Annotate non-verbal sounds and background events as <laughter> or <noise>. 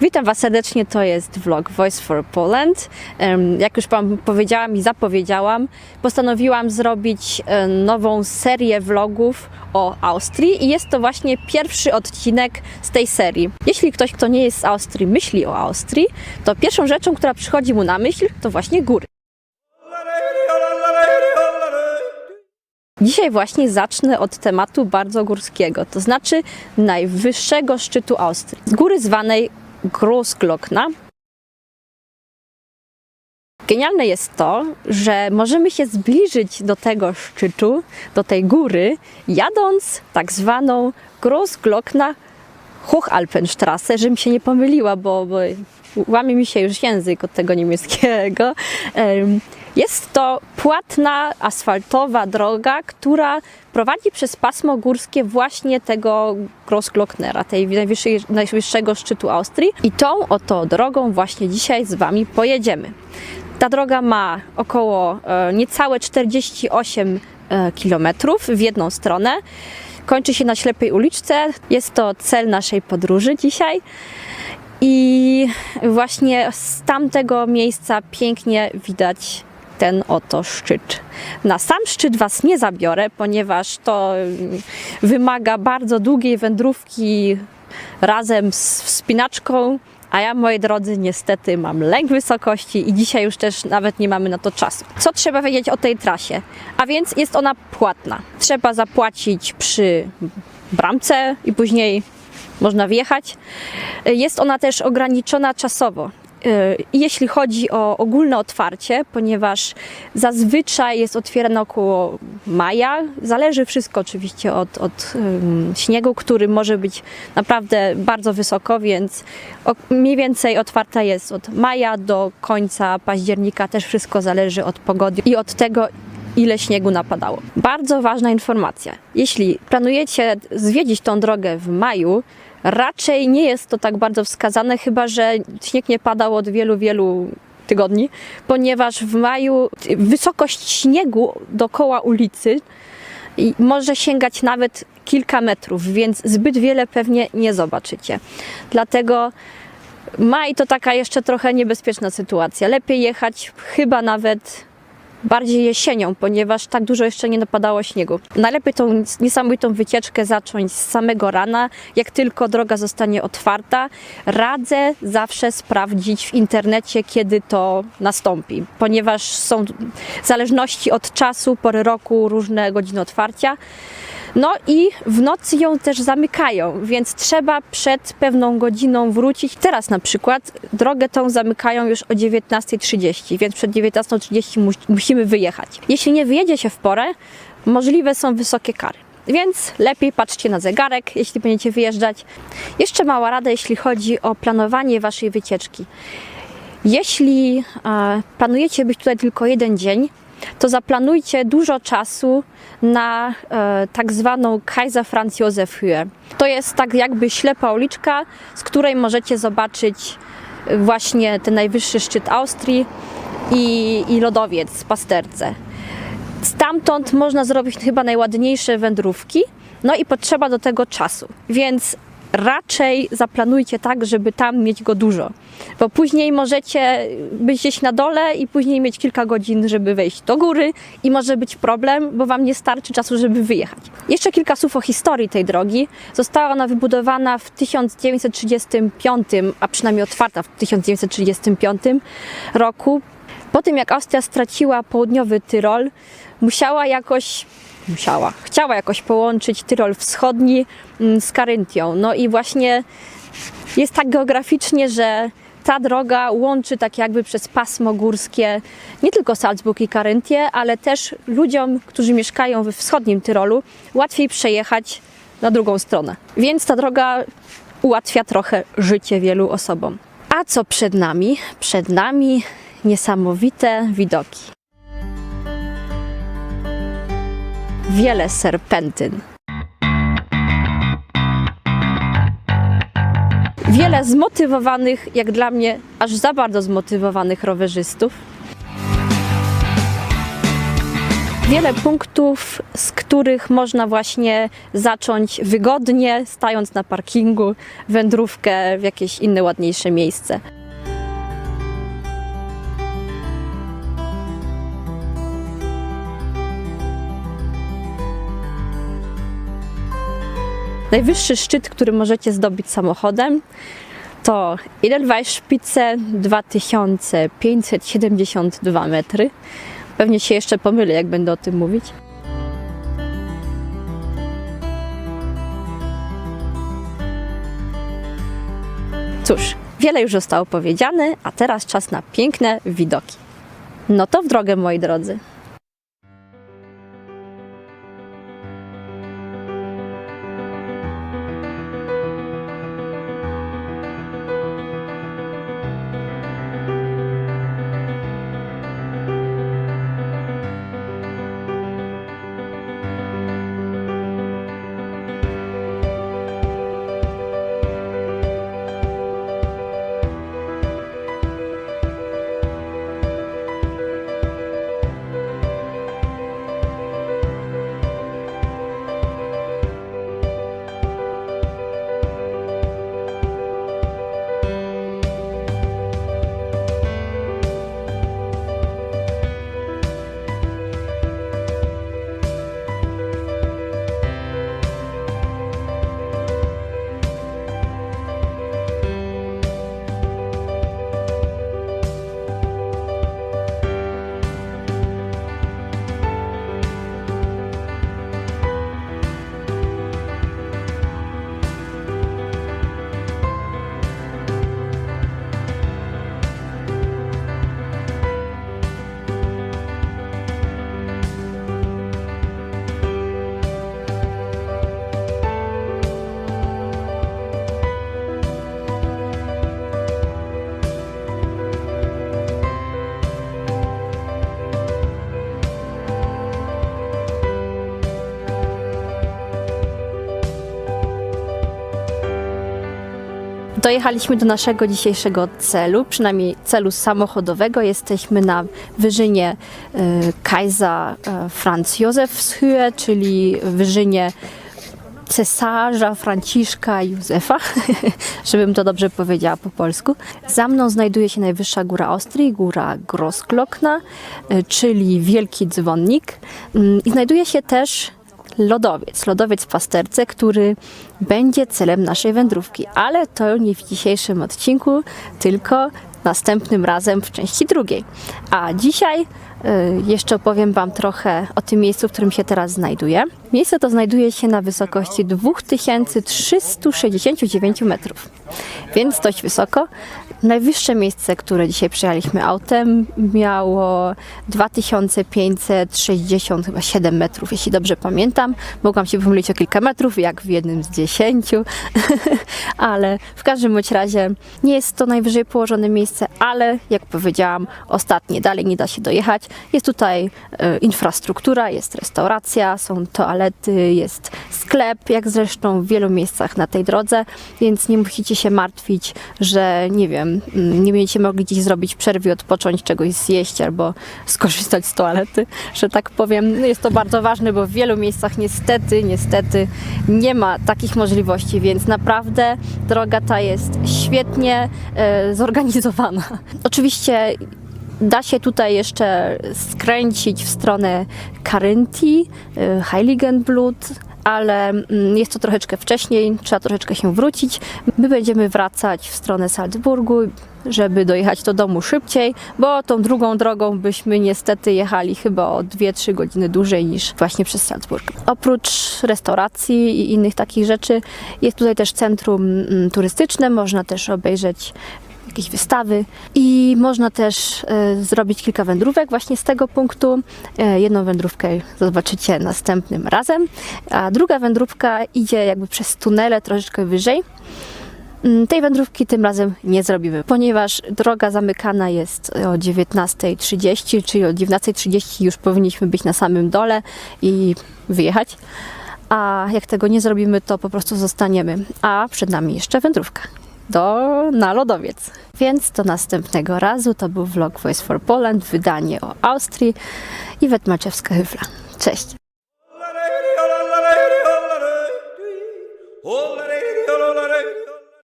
Witam Was serdecznie, to jest vlog Voice for Poland. Jak już Wam powiedziałam i zapowiedziałam, postanowiłam zrobić e, nową serię vlogów o Austrii i jest to właśnie pierwszy odcinek z tej serii. Jeśli ktoś, kto nie jest z Austrii, myśli o Austrii, to pierwszą rzeczą, która przychodzi mu na myśl, to właśnie góry. Dzisiaj właśnie zacznę od tematu bardzo górskiego, to znaczy najwyższego szczytu Austrii. Z góry zwanej Großglockner. Genialne jest to, że możemy się zbliżyć do tego szczytu, do tej góry, jadąc tak zwaną Großglockner Hochalpenstrasse, żebym się nie pomyliła, bo, bo łamie mi się już język od tego niemieckiego. Jest to płatna, asfaltowa droga, która prowadzi przez pasmo górskie właśnie tego Großglocknera, tej najwyższego szczytu Austrii. I tą oto drogą właśnie dzisiaj z Wami pojedziemy. Ta droga ma około e, niecałe 48 e, kilometrów w jedną stronę. Kończy się na ślepej uliczce. Jest to cel naszej podróży dzisiaj. I właśnie z tamtego miejsca pięknie widać ten oto szczyt. Na sam szczyt Was nie zabiorę, ponieważ to mm, wymaga bardzo długiej wędrówki razem z wspinaczką. A ja, moi drodzy, niestety mam lęk wysokości i dzisiaj już też nawet nie mamy na to czasu. Co trzeba wiedzieć o tej trasie? A więc jest ona płatna. Trzeba zapłacić przy bramce i później można wjechać. Jest ona też ograniczona czasowo. Yy, Jeśli chodzi o ogólne otwarcie, ponieważ zazwyczaj jest otwierane około maja, zależy wszystko oczywiście od, od śniegu, który może być naprawdę bardzo wysoko, więc mniej więcej otwarta jest od maja do końca października, też wszystko zależy od pogody i od tego, ile śniegu napadało. Bardzo ważna informacja. Jeśli planujecie zwiedzić tą drogę w maju, raczej nie jest to tak bardzo wskazane, chyba że śnieg nie padał od wielu, wielu tygodni, ponieważ w maju wysokość śniegu dookoła ulicy może sięgać nawet kilka metrów, więc zbyt wiele pewnie nie zobaczycie. Dlatego maj to taka jeszcze trochę niebezpieczna sytuacja. Lepiej jechać chyba nawet bardziej jesienią, ponieważ tak dużo jeszcze nie napadało śniegu. Najlepiej tą niesamowitą wycieczkę zacząć z samego rana, jak tylko droga zostanie otwarta. Radzę zawsze sprawdzić w internecie, kiedy to nastąpi, ponieważ są w zależności od czasu, pory roku, różne godziny otwarcia. No i w nocy ją też zamykają, więc trzeba przed pewną godziną wrócić. Teraz na przykład drogę tą zamykają już o 19.30, więc przed 19.30 mus- musimy wyjechać. Jeśli nie wyjedzie się w porę, możliwe są wysokie kary. Więc lepiej patrzcie na zegarek, jeśli będziecie wyjeżdżać. Jeszcze mała rada, jeśli chodzi o planowanie waszej wycieczki. Jeśli e, planujecie być tutaj tylko jeden dzień, to zaplanujcie dużo czasu na e, tak zwaną Kaiser Franz Josef Höhe. To jest tak jakby ślepa uliczka, z której możecie zobaczyć e, właśnie ten najwyższy szczyt Austrii i, i lodowiec w Pasterce. Stamtąd można zrobić chyba najładniejsze wędrówki, no i potrzeba do tego czasu, więc raczej zaplanujcie tak, żeby tam mieć go dużo, bo później możecie być gdzieś na dole i później mieć kilka godzin, żeby wejść do góry i może być problem, bo Wam nie starczy czasu, żeby wyjechać. Jeszcze kilka słów o historii tej drogi. Została ona wybudowana w 1935, a przynajmniej otwarta w 1935 roku po tym jak Austria straciła południowy Tyrol, musiała jakoś, musiała, chciała jakoś połączyć Tyrol wschodni mm, z Karyntią. No i właśnie jest tak geograficznie, że ta droga łączy tak jakby przez pasmo górskie nie tylko Salzburg i Karyntię, ale też ludziom, którzy mieszkają we wschodnim Tyrolu, łatwiej przejechać na drugą stronę. Więc ta droga ułatwia trochę życie wielu osobom. A co przed nami? Przed nami niesamowite widoki. Wiele serpentyn. Wiele zmotywowanych, jak dla mnie, aż za bardzo zmotywowanych rowerzystów. Wiele punktów, z których można właśnie zacząć wygodnie, stając na parkingu, wędrówkę w jakieś inne ładniejsze miejsce. Najwyższy szczyt, który możecie zdobyć samochodem, to Edelweiss-Spitze 2572 metry. Pewnie się jeszcze pomylę, jak będę o tym mówić. Cóż, wiele już zostało powiedziane, a teraz czas na piękne widoki. No to w drogę, moi drodzy. Dojechaliśmy do naszego dzisiejszego celu, przynajmniej celu samochodowego. Jesteśmy na wyżynie e, Kaiser Franz Josefshöhe, czyli wyżynie cesarza Franciszka Józefa, <laughs> żebym to dobrze powiedziała po polsku. Za mną znajduje się najwyższa góra Austrii, góra Grossglockner, e, czyli Wielki Dzwonnik. Mm, I znajduje się też lodowiec, lodowiec w pasterce, który będzie celem naszej wędrówki. Ale to nie w dzisiejszym odcinku, tylko następnym razem w części drugiej. A dzisiaj jeszcze opowiem Wam trochę o tym miejscu, w którym się teraz znajduję. Miejsce to znajduje się na wysokości 2369 metrów, więc dość wysoko. Najwyższe miejsce, które dzisiaj przyjechaliśmy autem, miało 2567 metrów, jeśli dobrze pamiętam. Mogłam się pomylić o kilka metrów, jak w jednym z dziesięciu, <laughs> ale w każdym bądź razie nie jest to najwyżej położone miejsce, ale jak powiedziałam, ostatnie, dalej nie da się dojechać. Jest tutaj e, infrastruktura, jest restauracja, są toalety, jest sklep, jak zresztą w wielu miejscach na tej drodze, więc nie musicie się martwić, że nie wiem, mm, nie będziecie mogli gdzieś zrobić przerwy, odpocząć, czegoś zjeść albo <laughs> skorzystać z toalety, że tak powiem. Jest to bardzo ważne, bo w wielu miejscach niestety, niestety nie ma takich możliwości, więc naprawdę droga ta jest świetnie e, zorganizowana. Oczywiście Da się tutaj jeszcze skręcić w stronę Carynthi, y, Heiligenblut, ale mm, jest to troszeczkę wcześniej, trzeba troszeczkę się wrócić. My będziemy wracać w stronę Salzburgu, żeby dojechać do domu szybciej, bo tą drugą drogą byśmy niestety jechali chyba o 2-3 godziny dłużej niż właśnie przez Salzburg. Oprócz restauracji i innych takich rzeczy jest tutaj też centrum mm, turystyczne, można też obejrzeć jakieś wystawy i można też e, zrobić kilka wędrówek właśnie z tego punktu. E, jedną wędrówkę zobaczycie następnym razem, a druga wędrówka idzie jakby przez tunele troszeczkę wyżej. Mm, Tej wędrówki tym razem nie zrobimy, ponieważ droga zamykana jest o 19.30, czyli o 19.30 już powinniśmy być na samym dole i wyjechać. A jak tego nie zrobimy, to po prostu zostaniemy. A przed nami jeszcze wędrówka. Do, na lodowiec. Więc do następnego razu to był vlog Voice for Poland, wydanie o Austrii i Wetmaczewska-Hyfla. Cześć! Oh,